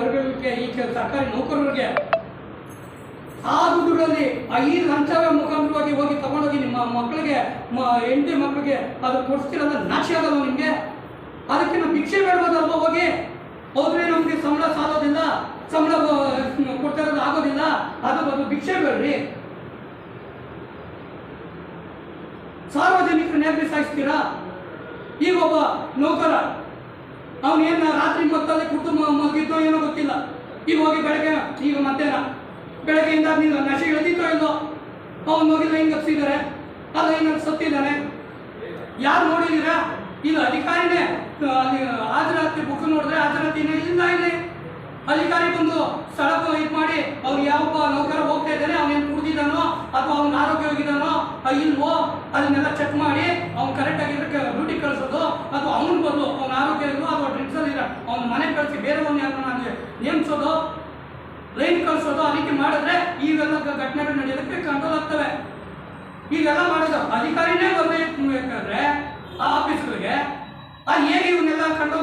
ವರ್ಗಕ್ಕೆ ಈ ಸರ್ಕಾರಿ ನೌಕರರಿಗೆ. ಆ ದುಡ್ಡುಗಳಲ್ಲಿ ಈ ಲಂಚವೇ ಮುಖಾಂತರವಾಗಿ ಹೋಗಿ ತಗೊಂಡೋಗಿ ನಿಮ್ಮ ಮಕ್ಕಳಿಗೆ ಹೆಂಡತಿ ಮಕ್ಕಳಿಗೆ ಅದು ಕೊಡಿಸ್ತಿರೋದು ನಾಚಿ ಆಗಲ್ಲ ನಿಮಗೆ? ಅದಕ್ಕೆ ನಾವು ಭಿಕ್ಷೆ ಬೇಡಬೋದಲ್ವ ಹೋಗಿ? ಹೋದ್ರೆ ನಮಗೆ ಸಂಬಳ ಸಾಲೋದಿಲ್ಲ, ಸಂಬಳ ಬ- ಕೊಡ್ತಾ ಇರೋದು ಆಗೋದಿಲ್ಲ. ಅದು ಬಂದು ಭಿಕ್ಷೆ ಬೇಡ್ರಿ. ಸಾರ್ವಜನಿಕರನ್ನ ಯಾಕೆ ಸಾಯಿಸ್ತೀರಾ? ಈಗ ಒಬ್ಬ ನೌಕರ ಅವನೇನು ರಾತ್ರಿ ಮತ್ತಲ್ಲೇ ಕುಟುಂಬ ಮಗಿದ್ದೋ ಏನೋ ಗೊತ್ತಿಲ್ಲ. ಈಗ ಹೋಗಿ ಬೆಳಗ್ಗೆ ಈಗ ಮಧ್ಯಾಹ್ನ. ಬೆಳಗ್ಗೆಯಿಂದ ನೀನು ನಶೆ ಇಳಿದಿತ್ತೋ ಇಲ್ಲೋ ಅವನು ಹೋಗಿಲ್ಲ ಹಿಂಗೆ ಹಚ್ಚಿದ್ದಾರೆ ಅಲ್ಲ, ಹಿಂಗೆ ಸತ್ತಿದ್ದಾನೆ? ಯಾರು ನೋಡಿದೀರಾ? ಇದು ಅಧಿಕಾರಿನೇ ಅಲ್ಲಿ ಬುಕ್ ನೋಡಿದ್ರೆ ಹಾಜರಾತಿನೇ ಇಲ್ಲ ಇಲ್ಲಿ. ಅಧಿಕಾರಿ ಬಂದು ಸ್ಥಳಕ್ಕೆ ಇದು ಮಾಡಿ ಅವ್ನು ಯಾವ ನೌಕರ ಹೋಗ್ತಾ ಇದ್ದಾನೆ ಅವನೇನು ಕುಡ್ದಿದ್ದಾನೋ ಅಥವಾ ಅವ್ನ ಆರೋಗ್ಯವಾಗಿದ್ದಾನೋ ಇಲ್ವೋ, ಅದನ್ನೆಲ್ಲ ಚೆಕ್ ಮಾಡಿ, ಅವ್ನು ಕರೆಕ್ಟ್ ಆಗಿದ್ರೆ ಡ್ಯೂಟಿ ಕಳಿಸೋದು, ಅಥವಾ ಅವ್ನು ಬಂದು ಅವ್ನ ಆರೋಗ್ಯ ಇಲ್ವೋ ಅಥವಾ ಡ್ರಿಂಕ್ಸಲ್ಲಿ ಇರೋ ಅವ್ನ ಮನೆ ಕಳಿಸಿ ಬೇರೆಯವ್ರನ್ನ ಯಾರನ್ನ ನೇಮಿಸೋದು ಲೈನ್ ಕಳಿಸೋದು, ಅದಕ್ಕೆ ಮಾಡಿದ್ರೆ ಈಗೆಲ್ಲ ಘಟನೆಗಳು ನಡೆಯೋದಕ್ಕೆ ಕಂಟ್ರೋಲ್ ಆಗ್ತವೆ. ಈಗೆಲ್ಲ ಮಾಡೋದು ಅಧಿಕಾರಿನೇ ಬರ್ಬೇಕಾದ್ರೆ ಆ ಆಫೀಸ್ಗಳಿಗೆ ಆ ಹೇಗೆ ಇವನ್ನೆಲ್ಲ ಕಂಟ್ರೋಲ್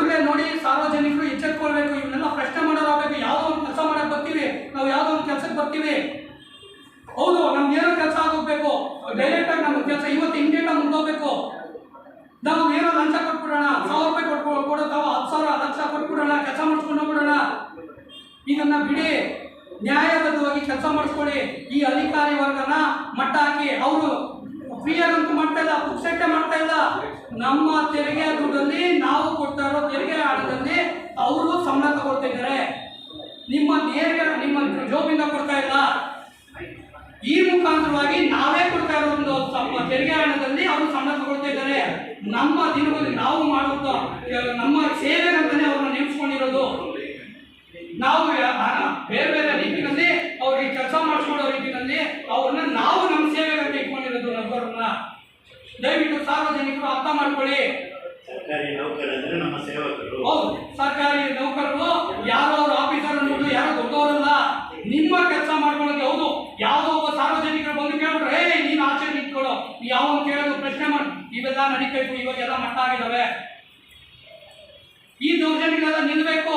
ಕಡೆ ನೋಡಿ ಸಾರ್ವಜನಿಕರು ಎಚ್ಚೆತ್ಕೊಳ್ಬೇಕು, ಇವನ್ನೆಲ್ಲ ಪ್ರಶ್ನೆ ಮಾಡೋದಾಗಬೇಕು ಯಾವುದೋ ಒಂದು ಕೆಲಸ ಮಾಡಕ್ ಬರ್ತೀವಿ, ನಾವು ಯಾವುದೋ ಒಂದು ಕೆಲಸಕ್ಕೆ ಬರ್ತೀವಿ. ಹೌದು, ನಮ್ಗೆ ಏನೋ ಕೆಲಸ ಆಗೋಗ್ಬೇಕು. ಡೈರೆಕ್ಟ್ ಆಗಿ ನಮ್ಮ ಕೆಲಸ ಇವತ್ತು ಇಂಡಿಯಾ ಮುಂದೋಗ್ಬೇಕು ನಾವು ಏನೋ ಲಂಚ ಕೊಟ್ಬಿಡೋಣ, ಸಾವಿರ ರೂಪಾಯಿ ಕೊಟ್ಕೊ ಕೊಡೋತಾವ ಹತ್ತು ಸಾವಿರ ಲಕ್ಷ ಕೊಟ್ಬಿಡೋಣ, ಕೆಲಸ ಮಾಡಿಸ್ಕೊಂಡು ಹೋಗ್ಬಿಡೋಣ. ಇದನ್ನ ಬಿಡಿ. ನ್ಯಾಯಬದ್ಧವಾಗಿ ಕೆಲಸ ಮಾಡಿಸ್ಕೊಳ್ಳಿ. ಈ ಅಧಿಕಾರಿ ವರ್ಗನ ಮಟ್ಟ ಹಾಕಿ, ಅವರು ಫ್ರೀಯಾಗಂತೂ ಮಾಡ್ತಾ ಇಲ್ಲ, ಪುಕ್ಸೆಟ್ಟೆ ಮಾಡ್ತಾ ಇಲ್ಲ. ನಮ್ಮ ತೆರಿಗೆ ದುಡ್ಡಲ್ಲಿ ಅವರು ಸಂಬಳ ತಗೊಳ್ತಾ ಇದ್ದಾರೆ. ನಿಮ್ಮ ನೇರ ನಿಮ್ಮ ಜೋಬಿಂದ ಕೊಡ್ತಾ ಇಲ್ಲ. ಈ ಮುಖಾಂತರವಾಗಿ ನಾವೇ ಕೊಡ್ತಾ ಇರೋ ಒಂದು ತೆರಿಗೆ ಹಣದಲ್ಲಿ ಅವರು ಸಂಬಳ ತಗೊಳ್ತಾ ಇದ್ದಾರೆ. ನಮ್ಮ ದಿನಗಳಲ್ಲಿ ನಾವು ಮಾಡುವಂತ ನಮ್ಮ ಸೇವೆಗಂತಾನೆ ಅವ್ರನ್ನ ನೇಮಿಸ್ಕೊಂಡಿರೋದು ನಾವು ಬೇರೆ ಬೇರೆ ರೀತಿಯಲ್ಲಿ ಅವ್ರಿಗೆ ಕೆಲಸ ಮಾಡಿಸ್ಕೊಳ್ಳೋ ರೀತಿಯಲ್ಲಿ ಅವ್ರನ್ನ ನಾವು ನಮ್ಮ ಸೇವೆಗಂತ ಇಟ್ಕೊಂಡಿರೋದು ನಂಬರ್ನ ದಯವಿಟ್ಟು ಸಾರ್ವಜನಿಕರು ಅರ್ಥ ಮಾಡ್ಕೊಳ್ಳಿ. ಸರ್ಕಾರಿ ನೌಕರರು ನಮ್ಮ ಸೇವಕರು. ಹೌದು ಸರ್ಕಾರಿ ನೌಕರರು ಯಾರೋ ಅವ್ರ ಆಫೀಸರ್ ಅನ್ನೋದು ಯಾರೋ ದೊಡ್ಡವರಲ್ಲ ನಿಮ್ಮ ಕೆಲಸ ಮಾಡ್ಕೊಳಕ್ಕೆ ಹೌದು ಯಾವುದೋ ಒಬ್ಬ ಸಾರ್ವಜನಿಕರು ಬಂದು ಕೇಳಿದ್ರೆ ಏ ನೀನು ಆಚೆ ನಿಂತ್ಕೊಳ್ಳೋ ಯಾವ ಕೇಳೋದು ಪ್ರಶ್ನೆ ಮಾಡಿ. ಇವೆಲ್ಲ ನಡೀಬೇಕು ಇವಾಗೆಲ್ಲ ಮಟ್ಟ ಆಗಿದಾವೆ. ಈ ದೌರ್ಜನ್ಯಗಳೆಲ್ಲ ನಿಲ್ಬೇಕು.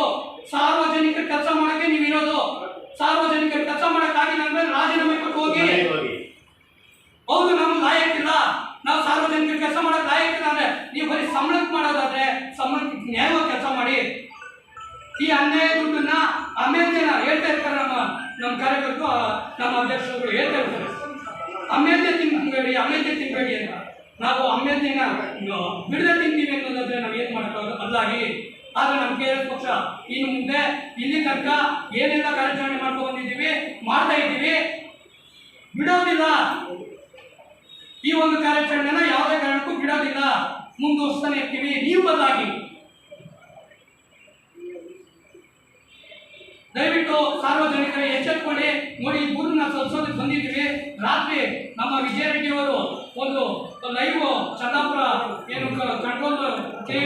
ಸಾರ್ವಜನಿಕರ ಕೆಲಸ ಮಾಡಕ್ಕೆ ನೀವು ಇರೋದು. ಸಾರ್ವಜನಿಕರ ಕೆಲಸ ಮಾಡಕ್ಕಾಗಿಲ್ಲ ಅಂದ್ರೆ ರಾಜೀನಾಮೆ ಕೊಟ್ಟು ಹೋಗಿ. ಹೌದು ನಮ್ಮ ನಾವು ಸಾರ್ವಜನಿಕರು ಕೆಲಸ ಮಾಡೋಕೆ ಲಾಯಕ್ಕಿಲ್ಲ ಅಂದ್ರೆ ನೀವು ಬರೀ ಸಂಬಳಕ್ಕೆ ಮಾಡೋದಾದ್ರೆ ಸಂಬಳಕ್ಕೆ ನ್ಯಾಯ ಕೆಲಸ ಮಾಡಿ. ಈ ಅನ್ಯಾಯ ದುಡ್ಡನ್ನ ಅಮೇಧ್ಯನ ಹೇಳ್ತಾ ಇರ್ತಾರೆ ನಮ್ಮ ನಮ್ಮ ಕಾರ್ಯಕರ್ತರು ನಮ್ಮ ಅಧ್ಯಕ್ಷರು ಹೇಳ್ತಾ ಇರ್ತಾರೆ. ಅಮೇಧ್ಯ ತಿನ್ಬೇಡಿ ಅಮೇಧ್ಯ ತಿನ್ಬೇಡಿ ಅಂತ. ನಾವು ಅಮೇಧ್ಯನ ಬಿಡದೆ ತಿಂತೀವಿ ಅನ್ನೋದಾದ್ರೆ ನಾವು ಏನು ಮಾಡೋಕ್ಕಾಗ ಬದಲಾಗಿ ಆದರೆ ನಮ್ಮ ಕೆ ಪಕ್ಷ ಇನ್ನು ಮುಂದೆ ಇಲ್ಲಿ ತನಕ ಏನೆಲ್ಲ ಕಾರ್ಯಾಚರಣೆ ಮಾಡ್ಕೊಂಡು ಬಂದಿದ್ದೀವಿ, ಮಾಡ್ತಾ ಇದ್ದೀವಿ, ಬಿಡೋದಿಲ್ಲ. ಈ ಒಂದು ಕಾರ್ಯಾಚರಣೆನ ಯಾವುದೇ ಕಾರಣಕ್ಕೂ ಬಿಡೋದಿಲ್ಲ. ಮುಂದುವರಿಸ್ತಾನೆ ಇರ್ತೀವಿ ನೀವು ಬದಲಾಗಿ. ದಯವಿಟ್ಟು ಸಾರ್ವಜನಿಕರ, ಎಚ್ಚೆತ್ಕೊಳ್ಳಿ. ನೋಡಿ, ಈ ಊರನ್ನ ಬಂದಿದ್ದೀವಿ. ರಾತ್ರಿ ನಮ್ಮ ವಿಜಯ ರೆಡ್ಡಿ ಅವರು ಒಂದು ಲೈವ್ ಚಂದಾಪುರ ಏನು ಕಂಟ್ರೋಲ್ ಕೆ